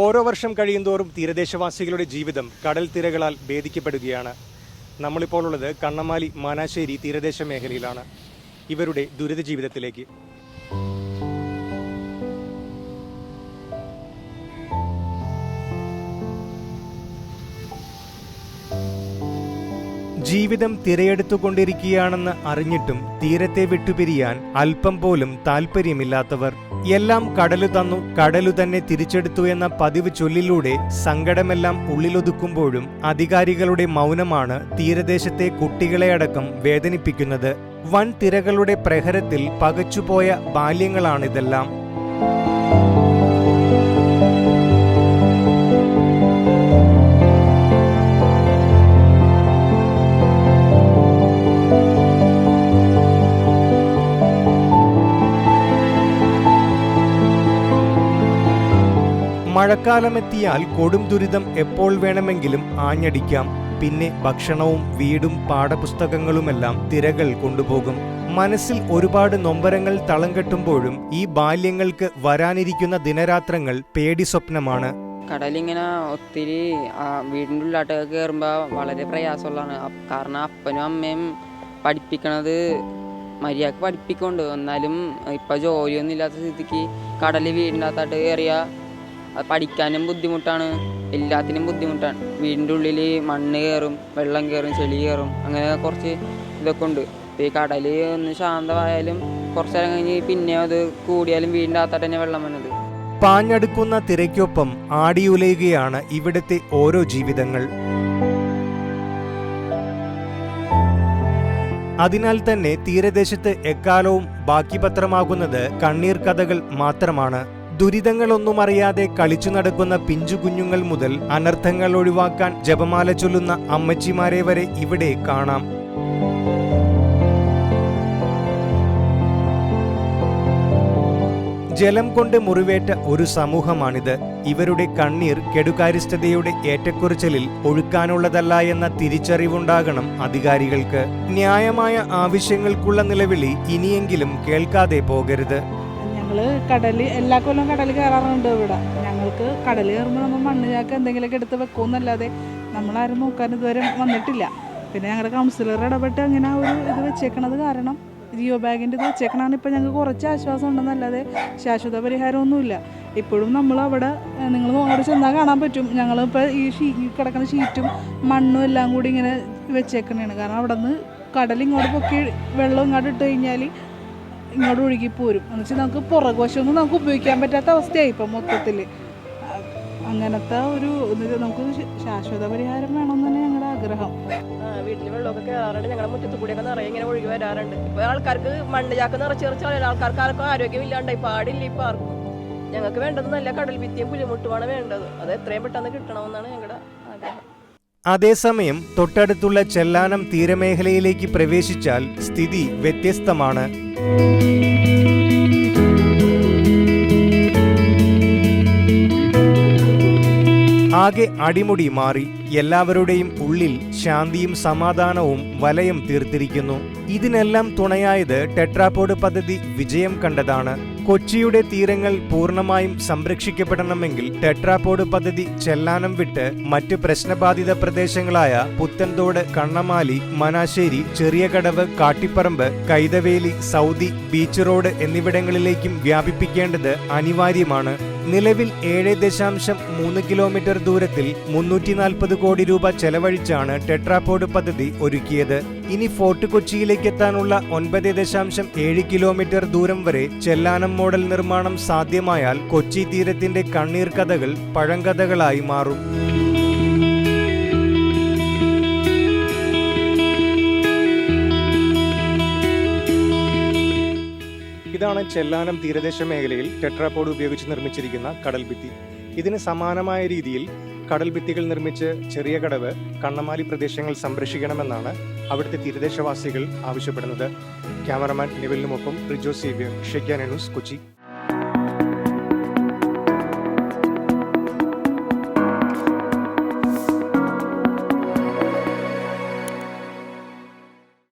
ഓരോ വർഷം കഴിയുന്തോറും തീരദേശവാസികളുടെ ജീവിതം കടൽ തിരകളാൽ ഭേദിക്കപ്പെടുകയാണ്. നമ്മളിപ്പോൾ ഉള്ളത് കണ്ണമാലി മാനാശ്ശേരി തീരദേശ മേഖലയിലാണ്. ഇവരുടെ ദുരിത ജീവിതത്തിലേക്ക് ജീവിതം തിരയെടുത്തുകൊണ്ടിരിക്കുകയാണെന്ന് അറിഞ്ഞിട്ടും തീരത്തെ വിട്ടുപിരിയാൻ അല്പം പോലും താല്പര്യമില്ലാത്തവർ എല്ലാം കടലു തന്നു കടലു തന്നെ തിരിച്ചെടുത്തു എന്ന പതിവ് ചൊല്ലിലൂടെ സങ്കടമെല്ലാം ഉള്ളിലൊതുക്കുമ്പോഴും അധികാരികളുടെ മൗനമാണ് തീരദേശത്തെ കുട്ടികളെ അടക്കം വേദനിപ്പിക്കുന്നത്. വൻ തിരകളുടെ പ്രഹരത്തിൽ പകച്ചുപോയ ബാല്യങ്ങളാണിതെല്ലാം. മഴക്കാലമെത്തിയാൽ കൊടും ദുരിതം എപ്പോൾ വേണമെങ്കിലും ആഞ്ഞടിക്കാം. പിന്നെ ഭക്ഷണവും വീടും പാഠപുസ്തകങ്ങളുമെല്ലാം തിരകൾ കൊണ്ടുപോകും. മനസ്സിൽ ഒരുപാട് നൊമ്പരങ്ങൾ തളം കെട്ടുമ്പോഴും ഈ ബാല്യങ്ങൾക്ക് വരാനിരിക്കുന്ന ദിനരാത്രങ്ങൾ പേടി സ്വപ്നമാണ്. കടലിങ്ങനെ ഒത്തിരി വീടിന്റെ ഉള്ളിലാട്ടൊക്കെ കയറുമ്പോൾ വളരെ പ്രയാസമുള്ളതാണ്. കാരണം അപ്പനും അമ്മയും പഠിപ്പിക്കണത് മര്യാദയ്ക്ക് പഠിപ്പിക്കുന്നുണ്ട്. എന്നാലും ഇപ്പം ജോലിയൊന്നും ഇല്ലാത്ത സ്ഥിതിക്ക് കടൽ വീടിന്റെ അകത്തായിട്ട് കയറിയാൽ അത് പഠിക്കാനും ബുദ്ധിമുട്ടാണ്. എല്ലാത്തിനും ബുദ്ധിമുട്ടാണ്. വീടിന്റെ ഉള്ളിൽ മണ്ണ് കയറും വെള്ളം കയറും ചെളി കയറും അങ്ങനെ കുറച്ച് ഇതൊക്കെ ഉണ്ട്. ഈ കടൽ ഒന്ന് ശാന്തമായാലും കുറച്ച് നേരം കഴിഞ്ഞ് പിന്നെ അത് കൂടിയാലും വീടിന്റെ അകത്തായിട്ട് തന്നെ വെള്ളം വന്നത്. പാഞ്ഞടുക്കുന്ന തിരയ്ക്കൊപ്പം ആടിയുലയുകയാണ് ഇവിടുത്തെ ഓരോ ജീവിതങ്ങൾ. അതിനാൽ തന്നെ തീരദേശത്ത് എക്കാലവും ബാക്കി പത്രമാകുന്നത് കണ്ണീർ കഥകൾ മാത്രമാണ്. ദുരിതങ്ങളൊന്നും അറിയാതെ കളിച്ചു നടക്കുന്ന പിഞ്ചു കുഞ്ഞുങ്ങൾ മുതൽ അനർത്ഥങ്ങൾ ഒഴിവാക്കാൻ ജപമാല ചൊല്ലുന്ന അമ്മച്ചിമാരെ വരെ ഇവിടെ കാണാം. ജലം കൊണ്ട് മുറിവേറ്റ ഒരു സമൂഹമാണിത്. ഇവരുടെ കണ്ണീർ കെടുകാര്യസ്ഥതയുടെ ഏറ്റക്കുറച്ചിലിൽ ഒഴുക്കാനുള്ളതല്ല എന്ന തിരിച്ചറിവുണ്ടാകണം അധികാരികൾക്ക്. ന്യായമായ ആവശ്യങ്ങൾക്കുള്ള നിലവിളി ഇനിയെങ്കിലും കേൾക്കാതെ പോകരുത്. ഞങ്ങൾ കടൽ എല്ലാ കൊല്ലവും കടൽ കയറാറുണ്ട് ഇവിടെ. ഞങ്ങൾക്ക് കടൽ കയറുമ്പോൾ നമ്മൾ മണ്ണ് ചാക്ക് എന്തെങ്കിലുമൊക്കെ എടുത്ത് വെക്കുമെന്നല്ലാതെ നമ്മളാരും നോക്കാൻ ഇതുവരെ വന്നിട്ടില്ല. പിന്നെ ഞങ്ങളുടെ കൗൺസിലർ ഇടപെട്ട് അങ്ങനെ ഒരു ഇത് വെച്ചേക്കണത് കാരണം ജിയോ ബാഗിന്റെ ഇത് വെച്ചേക്കണാണ് ഇപ്പോൾ ഞങ്ങൾക്ക് കുറച്ച് ആശ്വാസം ഉണ്ടെന്നല്ലാതെ ശാശ്വത പരിഹാരമൊന്നുമില്ല. ഇപ്പോഴും നമ്മൾ അവിടെ നിങ്ങൾ അവിടെ ചെന്നാൽ കാണാൻ പറ്റും. ഞങ്ങളിപ്പോൾ ഈ ഷീ കിടക്കുന്ന ഷീറ്റും മണ്ണും എല്ലാം കൂടി ഇങ്ങനെ വെച്ചേക്കണേണ്. കാരണം അവിടെ നിന്ന് കടൽ ഇങ്ങോട്ട് പൊക്കി വെള്ളം ഇങ്ങോട്ട് ഇട്ട് കഴിഞ്ഞാൽ ഇങ്ങോട്ട് ഒഴുകി പോരും. എന്ന് വെച്ചാൽ നമുക്ക് പുറകുവശമൊന്നും നമുക്ക് ഉപയോഗിക്കാൻ പറ്റാത്ത അവസ്ഥയായി ഇപ്പം മൊത്തത്തിൽ അങ്ങനത്തെ ഒരു നമുക്ക് ശാശ്വത പരിഹാരം വേണമെന്ന് തന്നെ ഞങ്ങളുടെ ആഗ്രഹം. വീട്ടിൽ വെള്ളമൊക്കെ കയറാറുണ്ട് ഞങ്ങളുടെ മുറ്റത്ത് കൂടിയൊക്കെ നിറയെ ഇങ്ങനെ ഒഴുകി വരാറുണ്ട്. ഇപ്പൊ ആൾക്കാർക്ക് മണ്ണ് ചാക്ക് നിറച്ച് നിറച്ച് കളയാൻ ആൾക്കാർക്ക് ആർക്കും ആരോഗ്യമില്ലാണ്ടായി പാടില്ല ഇപ്പൊ ആർക്കും. ഞങ്ങൾക്ക് വേണ്ടത് നല്ല കടൽ ഭിത്തിയും പുലിമുട്ടുമാണ് വേണ്ടത്. അത് എത്രയും പെട്ടെന്ന് കിട്ടണമെന്നാണ് ഞങ്ങളുടെ ആഗ്രഹം. അതേസമയം തൊട്ടടുത്തുള്ള ചെല്ലാനം തീരമേഖലയിലേക്ക് പ്രവേശിച്ചാൽ സ്ഥിതി വ്യത്യസ്തമാണ്. ആകെ അടിമുടി മാറി എല്ലാവരുടെയും ഉള്ളിൽ ശാന്തിയും സമാധാനവും വലയം തീർത്തിരിക്കുന്നു. ഇതിനെല്ലാം തുണയായത് ടെട്രാപോഡ് പദ്ധതി വിജയം കണ്ടതാണ്. കൊച്ചിയുടെ തീരങ്ങൾ പൂർണമായും സംരക്ഷിക്കപ്പെടണമെങ്കിൽ ടെട്രാപോഡ് പദ്ധതി ചെല്ലാനം വിട്ട് മറ്റ് പ്രശ്നബാധിത പ്രദേശങ്ങളായ Puthenthode Kannamaly Manassery Cheriyakadavu Kattiparambu Kaithaveli Saudi beach road എന്നിവിടങ്ങളിലേക്കും വ്യാപിപ്പിക്കേണ്ടത് അനിവാര്യമാണ്. നിലവിൽ ഏഴ് ദശാംശം മൂന്ന് കിലോമീറ്റർ ദൂരത്തിൽ മുന്നൂറ്റി നാൽപ്പത് കോടി രൂപ ചെലവഴിച്ചാണ് ടെട്രാപോഡ് പദ്ധതി ഒരുക്കിയത്. ഇനി ഫോർട്ട് കൊച്ചിയിലേക്ക് എത്താനുള്ള ഒൻപത് ദശാംശം ഏഴ് കിലോമീറ്റർ ദൂരം വരെ ചെല്ലാനം മോഡൽ നിർമ്മാണം സാധ്യമായാൽ കൊച്ചി തീരത്തിന്റെ കണ്ണീർ കഥകൾ പഴങ്കഥകളായി മാറും. ഇതാണ് ചെല്ലാനം തീരദേശ മേഖലയിൽ ടെട്രാപോഡ് ഉപയോഗിച്ച് നിർമ്മിച്ചിരിക്കുന്ന കടൽ ഭിത്തി. ഇതിന് സമാനമായ രീതിയിൽ കടൽ ഭിത്തികൾ നിർമ്മിച്ച് ചെറിയ കടവ് കണ്ണമാലി പ്രദേശങ്ങൾ സംരക്ഷിക്കണമെന്നാണ് അവിടുത്തെ തീരദേശവാസികൾ ആവശ്യപ്പെടുന്നത്. ക്യാമറമാൻ നിവലിനുമൊപ്പം റിജോ സേവ്യർ ഷെയ്ക്കാന ന്യൂസ് കൊച്ചി.